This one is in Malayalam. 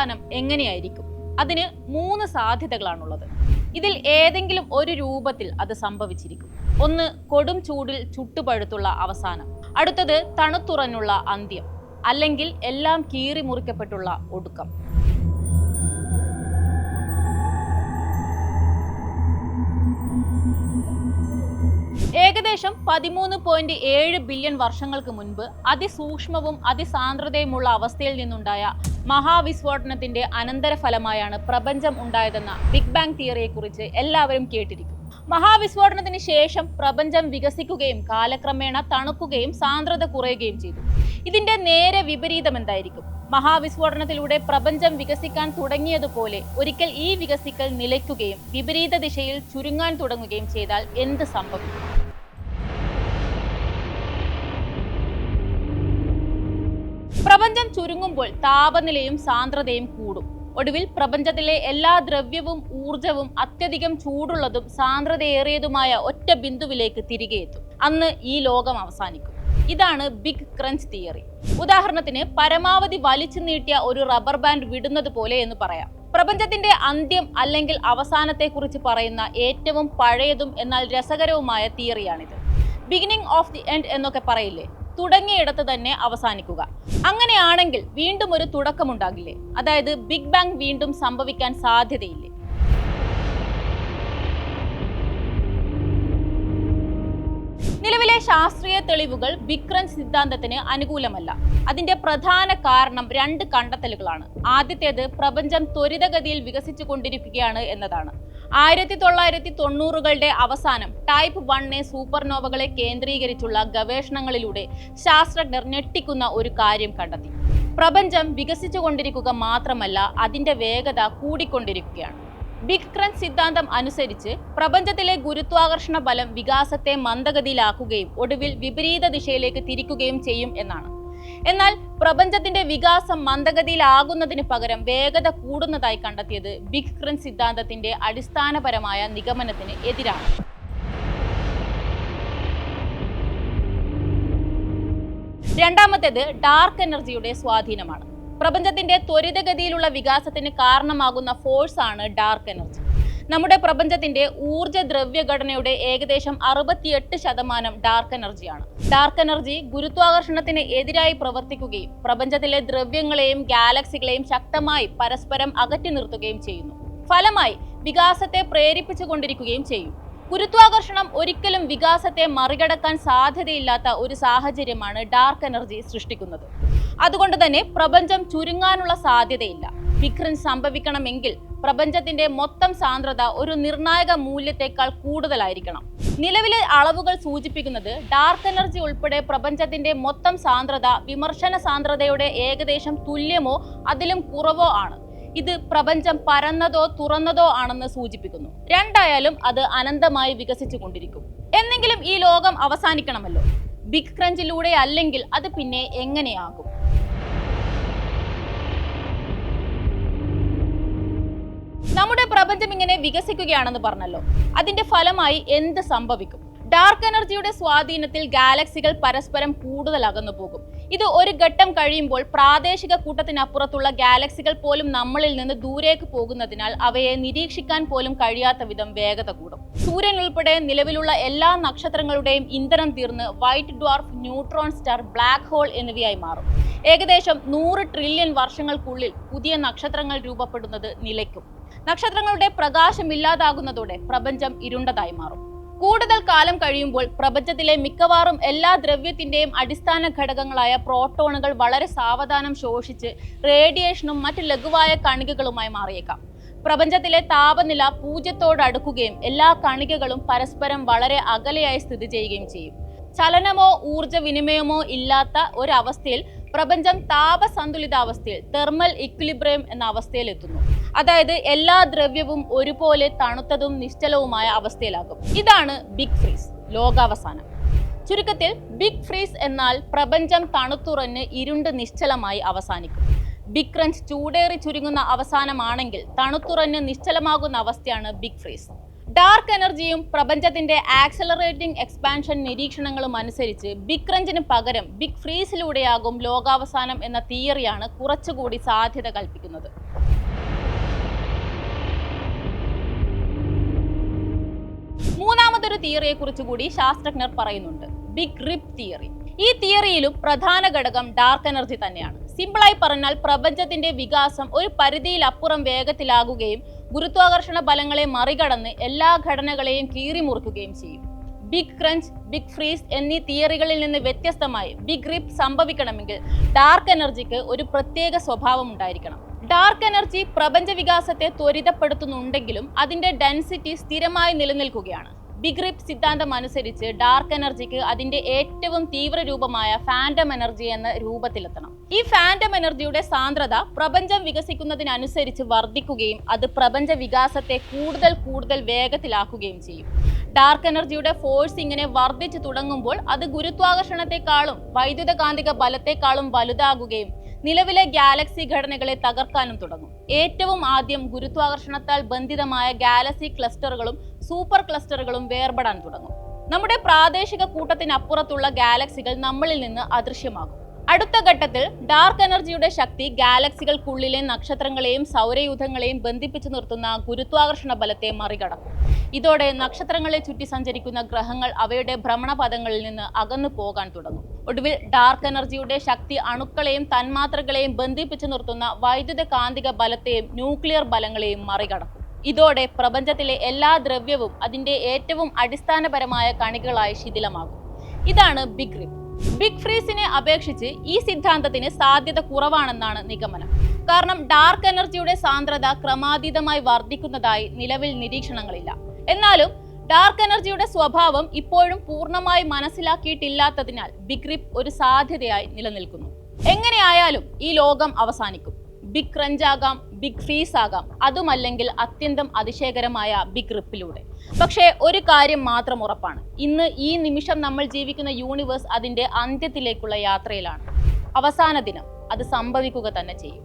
ലോകാവസാനം എങ്ങനെയായിരിക്കും? അതിന് മൂന്ന് സാധ്യതകളാണുള്ളത്. ഇതിൽ ഏതെങ്കിലും ഒരു രൂപത്തിൽ അത് സംഭവിച്ചിരിക്കും. ഒന്ന് കൊടും ചൂടിൽ ചുട്ടുപഴുത്തുള്ള അവസാനം. അടുത്തത് തണുത്തുറഞ്ഞുള്ള അന്ത്യം. അല്ലെങ്കിൽ എല്ലാം കീറി മുറിക്കപ്പെട്ടുള്ള ഒടുക്കം. ഏകദേശം പതിമൂന്ന് പോയിന്റ് ഏഴ് ബില്യൺ വർഷങ്ങൾക്ക് മുൻപ് അതിസൂക്ഷ്മവും അതിസാന്ദ്രതയുമുള്ള അവസ്ഥയിൽ നിന്നുണ്ടായ മഹാവിസ്ഫോടനത്തിന്റെ അനന്തരഫലമായാണ് പ്രപഞ്ചം ഉണ്ടായതെന്ന ബിഗ് ബാങ് തിയറിയെക്കുറിച്ച് എല്ലാവരും കേട്ടിരിക്കും. മഹാവിസ്ഫോടനത്തിന് ശേഷം പ്രപഞ്ചം വികസിക്കുകയും കാലക്രമേണ തണുക്കുകയും സാന്ദ്രത കുറയുകയും ചെയ്തു. ഇതിന്റെ നേരെ വിപരീതം എന്തായിരിക്കും? മഹാവിസ്ഫോടനത്തിലൂടെ പ്രപഞ്ചം വികസിക്കാൻ തുടങ്ങിയതുപോലെ ഒരിക്കൽ ഈ വികസിക്കൽ നിലയ്ക്കുകയും വിപരീത ദിശയിൽ ചുരുങ്ങാൻ തുടങ്ങുകയും ചെയ്താൽ എന്ത് സംഭവിക്കും? പ്രപഞ്ചം ചുരുങ്ങുമ്പോൾ താപനിലയും സാന്ദ്രതയും കൂടും. ഒടുവിൽ പ്രപഞ്ചത്തിലെ എല്ലാ ദ്രവ്യവും ഊർജവും അത്യധികം ചൂടുള്ളതും സാന്ദ്രതയേറിയതുമായ ഒറ്റ ബിന്ദുവിലേക്ക് തിരികെ എത്തും. അന്ന് ഈ ലോകം അവസാനിക്കും. ഇതാണ് ബിഗ് ക്രഞ്ച് തിയറി ഉദാഹരണത്തിന് പരമാവധി വലിച്ചു നീട്ടിയ ഒരു റബ്ബർ ബാൻഡ് വിടുന്നത് പോലെ എന്ന് പറയാം. പ്രപഞ്ചത്തിന്റെ അന്ത്യം അല്ലെങ്കിൽ അവസാനത്തെക്കുറിച്ച് പറയുന്ന ഏറ്റവും പഴയതും എന്നാൽ രസകരവുമായ തിയറിയാണിത്. ബിഗിനിങ് ഓഫ് ദി എൻഡ് എന്നൊക്കെ പറയില്ലേ? തുടങ്ങിയിടത്ത് തന്നെ അവസാനിക്കുക. അങ്ങനെയാണെങ്കിൽ വീണ്ടും ഒരു തുടക്കമുണ്ടാകില്ലേ? അതായത് ബിഗ് ബാങ് വീണ്ടും സംഭവിക്കാൻ സാധ്യതയില്ലേ? നിലവിലെ ശാസ്ത്രീയ തെളിവുകൾ വിക്രം സിദ്ധാന്തത്തിന് അനുകൂലമല്ല. അതിന്റെ പ്രധാന കാരണം രണ്ട് കണ്ടെത്തലുകളാണ്. ആദ്യത്തേത് പ്രപഞ്ചം ത്വരിതഗതിയിൽ വികസിച്ചു കൊണ്ടിരിക്കുകയാണ് എന്നതാണ്. ആയിരത്തി തൊള്ളായിരത്തി തൊണ്ണൂറുകളുടെ അവസാനം ടൈപ്പ് വണ്ണെ സൂപ്പർനോവകളെ കേന്ദ്രീകരിച്ചുള്ള ഗവേഷണങ്ങളിലൂടെ ശാസ്ത്രജ്ഞർ ഞെട്ടിക്കുന്ന ഒരു കാര്യം കണ്ടെത്തി. പ്രപഞ്ചം വികസിച്ചുകൊണ്ടിരിക്കുക മാത്രമല്ല അതിന്റെ വേഗത കൂടിക്കൊണ്ടിരിക്കുകയാണ്. ബിഗ് ക്രഞ്ച് സിദ്ധാന്തം അനുസരിച്ച് പ്രപഞ്ചത്തിലെ ഗുരുത്വാകർഷണ ബലം വികാസത്തെ മന്ദഗതിയിലാക്കുകയും ഒടുവിൽ വിപരീത ദിശയിലേക്ക് തിരിക്കുകയും ചെയ്യും എന്നാണ്. എന്നാൽ പ്രപഞ്ചത്തിന്റെ വികാസം മന്ദഗതിയിലാകുന്നതിന് പകരം വേഗത കൂടുന്നതായി കണ്ടെത്തിയത് ബിഗ് ക്രൻ സിദ്ധാന്തത്തിന്റെ അടിസ്ഥാനപരമായ നിഗമനത്തിന് എതിരാണ്. രണ്ടാമത്തേത് ഡാർക്ക് എനർജിയുടെ സ്വാധീനമാണ്. പ്രപഞ്ചത്തിന്റെ ത്വരിതഗതിയിലുള്ള വികാസത്തിന് കാരണമാകുന്ന ഫോഴ്സ് ആണ് ഡാർക്ക് എനർജി നമ്മുടെ പ്രപഞ്ചത്തിന്റെ ഊർജ ദ്രവ്യഘടനയുടെ ഏകദേശം അറുപത്തിയെട്ട് ശതമാനം ഡാർക്ക് എനർജിയാണ് ഡാർക്ക് എനർജി ഗുരുത്വാകർഷണത്തിന് എതിരായി പ്രവർത്തിക്കുകയും പ്രപഞ്ചത്തിലെ ദ്രവ്യങ്ങളെയും ഗാലക്സികളെയും ശക്തമായി പരസ്പരം അകറ്റി നിർത്തുകയും ചെയ്യുന്നു. ഫലമായി വികാസത്തെ പ്രേരിപ്പിച്ചുകൊണ്ടിരിക്കുകയും ചെയ്യും. ഗുരുത്വാകർഷണം ഒരിക്കലും വികാസത്തെ മറികടക്കാൻ സാധ്യതയില്ലാത്ത ഒരു സാഹചര്യമാണ് ഡാർക്ക് എനർജി സൃഷ്ടിക്കുന്നത്. അതുകൊണ്ട് തന്നെ പ്രപഞ്ചം ചുരുങ്ങാനുള്ള സാധ്യതയില്ല. വിഘ്രൻ സംഭവിക്കണമെങ്കിൽ പ്രപഞ്ചത്തിന്റെ മൊത്തം സാന്ദ്രത ഒരു നിർണായക മൂല്യത്തെക്കാൾ കൂടുതലായിരിക്കണം. നിലവിലെ അളവുകൾ സൂചിപ്പിക്കുന്നത് ഡാർക്ക് എനർജി ഉൾപ്പെടെ പ്രപഞ്ചത്തിന്റെ മൊത്തം സാന്ദ്രത വിമർശന സാന്ദ്രതയുടെ ഏകദേശം തുല്യമോ അതിലും കുറവോ ആണ്. ഇത് പ്രപഞ്ചം പരന്നതോ തുറന്നതോ ആണെന്ന് സൂചിപ്പിക്കുന്നു. രണ്ടായാലും അത് അനന്തമായി വികസിച്ചു കൊണ്ടിരിക്കും എന്നെങ്കിലും ഈ ലോകം അവസാനിക്കണമല്ലോ? ബിഗ് ക്രഞ്ചിലൂടെ അല്ലെങ്കിൽ അത് പിന്നെ എങ്ങനെയാകും? പ്രപഞ്ചം ഇങ്ങനെ വികസിക്കുകയാണെന്ന് പറഞ്ഞല്ലോ. അതിന്റെ ഫലമായി എന്ത് സംഭവിക്കും? ഡാർക്ക് എനർജിയുടെ സ്വാധീനത്തിൽ ഗാലക്സികൾ പരസ്പരം കൂടുതൽ അകന്നു പോകും. ഇത് ഒരു ഘട്ടം കഴിയുമ്പോൾ പ്രാദേശിക കൂട്ടത്തിനപ്പുറത്തുള്ള ഗാലക്സികൾ പോലും നമ്മളിൽ നിന്ന് ദൂരേക്ക് പോകുന്നതിനാൽ അവയെ നിരീക്ഷിക്കാൻ പോലും കഴിയാത്ത വിധം വേഗത കൂടും. സൂര്യൻ ഉൾപ്പെടെ നിലവിലുള്ള എല്ലാ നക്ഷത്രങ്ങളുടെയും ഇന്ധനം തീർന്ന് white dwarf neutron star black hole എന്നിവയായി മാറും. ഏകദേശം നൂറ് ട്രില്യൺ വർഷങ്ങൾക്കുള്ളിൽ പുതിയ നക്ഷത്രങ്ങൾ രൂപപ്പെടുന്നത് നിലയ്ക്കും. നക്ഷത്രങ്ങളുടെ പ്രകാശം ഇല്ലാതാകുന്നതോടെ പ്രപഞ്ചം ഇരുണ്ടതായി മാറും. കൂടുതൽ കാലം കഴിയുമ്പോൾ പ്രപഞ്ചത്തിലെ മിക്കവാറും എല്ലാ ദ്രവ്യത്തിന്റെയും അടിസ്ഥാന ഘടകങ്ങളായ പ്രോട്ടോണുകൾ വളരെ സാവധാനം ശോഷിച്ച് റേഡിയേഷനും മറ്റ് ലഘുവായ കണികകളുമായി മാറിയേക്കാം. പ്രപഞ്ചത്തിലെ താപനില പൂജ്യത്തോടടുക്കുകയും എല്ലാ കണികകളും പരസ്പരം വളരെ അകലെയായി സ്ഥിതി ചെയ്യുകയും ചെയ്യും. ചലനമോ ഊർജ വിനിമയമോ ഇല്ലാത്ത ഒരവസ്ഥയിൽ പ്രപഞ്ചം താപസന്തുലിതാവസ്ഥയിൽ തെർമൽ ഇക്വിലിബ്രിയം എന്ന അവസ്ഥയിൽ എത്തുന്നു. അതായത് എല്ലാ ദ്രവ്യവും ഒരുപോലെ തണുത്തതും നിശ്ചലവുമായ അവസ്ഥയിലാകും. ഇതാണ് ബിഗ് ഫ്രീസ് ലോകാവസാനം. ചുരുക്കത്തിൽ ബിഗ് ഫ്രീസ് എന്നാൽ പ്രപഞ്ചം തണുത്തുറഞ്ഞ് ഇരുണ്ട് നിശ്ചലമായി അവസാനിക്കും. ബിഗ് ക്രഞ്ച് ചൂടേറി ചുരുങ്ങുന്ന അവസാനമാണെങ്കിൽ തണുത്തുറഞ്ഞ് നിശ്ചലമാകുന്ന അവസ്ഥയാണ് ബിഗ് ഫ്രീസ് ഡാർക്ക് എനർജിയും പ്രപഞ്ചത്തിന്റെ ആക്സലറേറ്റിംഗ് എക്സ്പാൻഷൻ നിരീക്ഷണങ്ങളും അനുസരിച്ച് ബിഗ് റഞ്ചിന് പകരം ബിഗ് ഫ്രീസിലൂടെയാകും ലോകാവസാനം എന്ന തിയറിയാണ് കുറച്ചുകൂടി സാധ്യത കൽപ്പിക്കുന്നത്. മൂന്നാമതൊരു തിയറിയെക്കുറിച്ച് കൂടി ശാസ്ത്രജ്ഞർ പറയുന്നുണ്ട്. ബിഗ് റിപ്പ് തിയറി ഈ തിയറിയിലും പ്രധാന ഘടകം ഡാർക്ക് എനർജി തന്നെയാണ്. സിമ്പിളായി പറഞ്ഞാൽ പ്രപഞ്ചത്തിന്റെ വികാസം ഒരു പരിധിയിലപ്പുറം വേഗത്തിലാകുകയും ഗുരുത്വാകർഷണ ബലങ്ങളെ മറികടന്ന് എല്ലാ ഘടനകളെയും കീറിമുറുക്കുകയും ചെയ്യും. ബിഗ് ക്രഞ്ച് ബിഗ് ഫ്രീസ് എന്നീ തിയറികളിൽ നിന്ന് വ്യത്യസ്തമായി ബിഗ് റിപ്പ് സംഭവിക്കണമെങ്കിൽ ഡാർക്ക് എനർജിക്ക് ഒരു പ്രത്യേക സ്വഭാവം ഉണ്ടായിരിക്കണം. ഡാർക്ക് എനർജി പ്രപഞ്ച വികാസത്തെ ത്വരിതപ്പെടുത്തുന്നുണ്ടെങ്കിലും അതിന്റെ ഡെൻസിറ്റി സ്ഥിരമായി നിലനിൽക്കുകയാണ്. ബിഗ് സിദ്ധാന്തം അനുസരിച്ച് ഡാർക്ക് എനർജിക്ക് അതിന്റെ ഏറ്റവും തീവ്ര രൂപമായ ഫാൻഡം എനർജി എന്ന രൂപത്തിലെത്തണം. ഈ ഫാൻഡം എനർജിയുടെ സാന്ദ്രത പ്രപഞ്ചം വികസിക്കുന്നതിനനുസരിച്ച് വർദ്ധിക്കുകയും അത് പ്രപഞ്ച വികാസത്തെ കൂടുതൽ കൂടുതൽ വേഗത്തിലാക്കുകയും ചെയ്യും. ഡാർക്ക് എനർജിയുടെ ഫോഴ്സ് ഇങ്ങനെ വർദ്ധിച്ചു തുടങ്ങുമ്പോൾ അത് ഗുരുത്വാകർഷണത്തെക്കാളും വൈദ്യുതകാന്തിക ബലത്തെക്കാളും വലുതാകുകയും നിലവിലെ ഗാലക്സി ഘടനകളെ തകർക്കാനും തുടങ്ങും. ഏറ്റവും ആദ്യം ഗുരുത്വാകർഷണത്താൽ ബന്ധിതമായ ഗാലക്സി ക്ലസ്റ്ററുകളും സൂപ്പർ ക്ലസ്റ്ററുകളും വേർപെടാൻ തുടങ്ങും. നമ്മുടെ പ്രാദേശിക കൂട്ടത്തിനപ്പുറത്തുള്ള ഗാലക്സികൾ നമ്മളിൽ നിന്ന് അദൃശ്യമാകും. അടുത്ത ഘട്ടത്തിൽ ഡാർക്ക് എനർജിയുടെ ശക്തി ഗാലക്സികൾക്കുള്ളിലെ നക്ഷത്രങ്ങളെയും സൗരയൂഥങ്ങളെയും ബന്ധിപ്പിച്ചു നിർത്തുന്ന ഗുരുത്വാകർഷണ ബലത്തെ മറികടക്കും. ഇതോടെ നക്ഷത്രങ്ങളെ ചുറ്റി സഞ്ചരിക്കുന്ന ഗ്രഹങ്ങൾ അവയുടെ ഭ്രമണപഥങ്ങളിൽ നിന്ന് അകന്നു പോകാൻ തുടങ്ങും. ഒടുവിൽ ഡാർക്ക് എനർജിയുടെ ശക്തി അണുക്കളെയും തന്മാത്രകളെയും ബന്ധിപ്പിച്ചു നിർത്തുന്ന വൈദ്യുത കാന്തിക ബലത്തെയും ന്യൂക്ലിയർ ബലങ്ങളെയും മറികടക്കും. ഇതോടെ പ്രപഞ്ചത്തിലെ എല്ലാ ദ്രവ്യവും അതിന്റെ ഏറ്റവും അടിസ്ഥാനപരമായ കണികളായി ശിഥിലമാകും. ഇതാണ് ബിഗ് റിപ്പ് ബിഗ് ഫ്രീസിനെ അപേക്ഷിച്ച് ഈ സിദ്ധാന്തത്തിന് സാധ്യത കുറവാണെന്നാണ് നിഗമനം. കാരണം ഡാർക്ക് എനർജിയുടെ സാന്ദ്രത ക്രമാതീതമായി വർദ്ധിക്കുന്നതായി നിലവിൽ നിരീക്ഷണങ്ങളില്ല. എന്നാലും ഡാർക്ക് എനർജിയുടെ സ്വഭാവം ഇപ്പോഴും പൂർണമായി മനസ്സിലാക്കിയിട്ടില്ലാത്തതിനാൽ ബിഗ് റിപ്പ് ഒരു സാധ്യതയായി നിലനിൽക്കുന്നു. എങ്ങനെയായാലും ഈ ലോകം അവസാനിക്കും. ബിഗ് ക്രഞ്ച് ആകാം ബിഗ് ഫീസ് ആകാം. അതുമല്ലെങ്കിൽ അത്യന്തം അതിശയകരമായ ബിഗ് റിപ്പിലൂടെ പക്ഷേ ഒരു കാര്യം മാത്രം ഉറപ്പാണ്. ഇന്ന് ഈ നിമിഷം നമ്മൾ ജീവിക്കുന്ന യൂണിവേഴ്സ് അതിന്റെ അന്ത്യത്തിലേക്കുള്ള യാത്രയിലാണ്. അവസാന ദിനം. അത് സംഭവിക്കുക തന്നെ ചെയ്യും.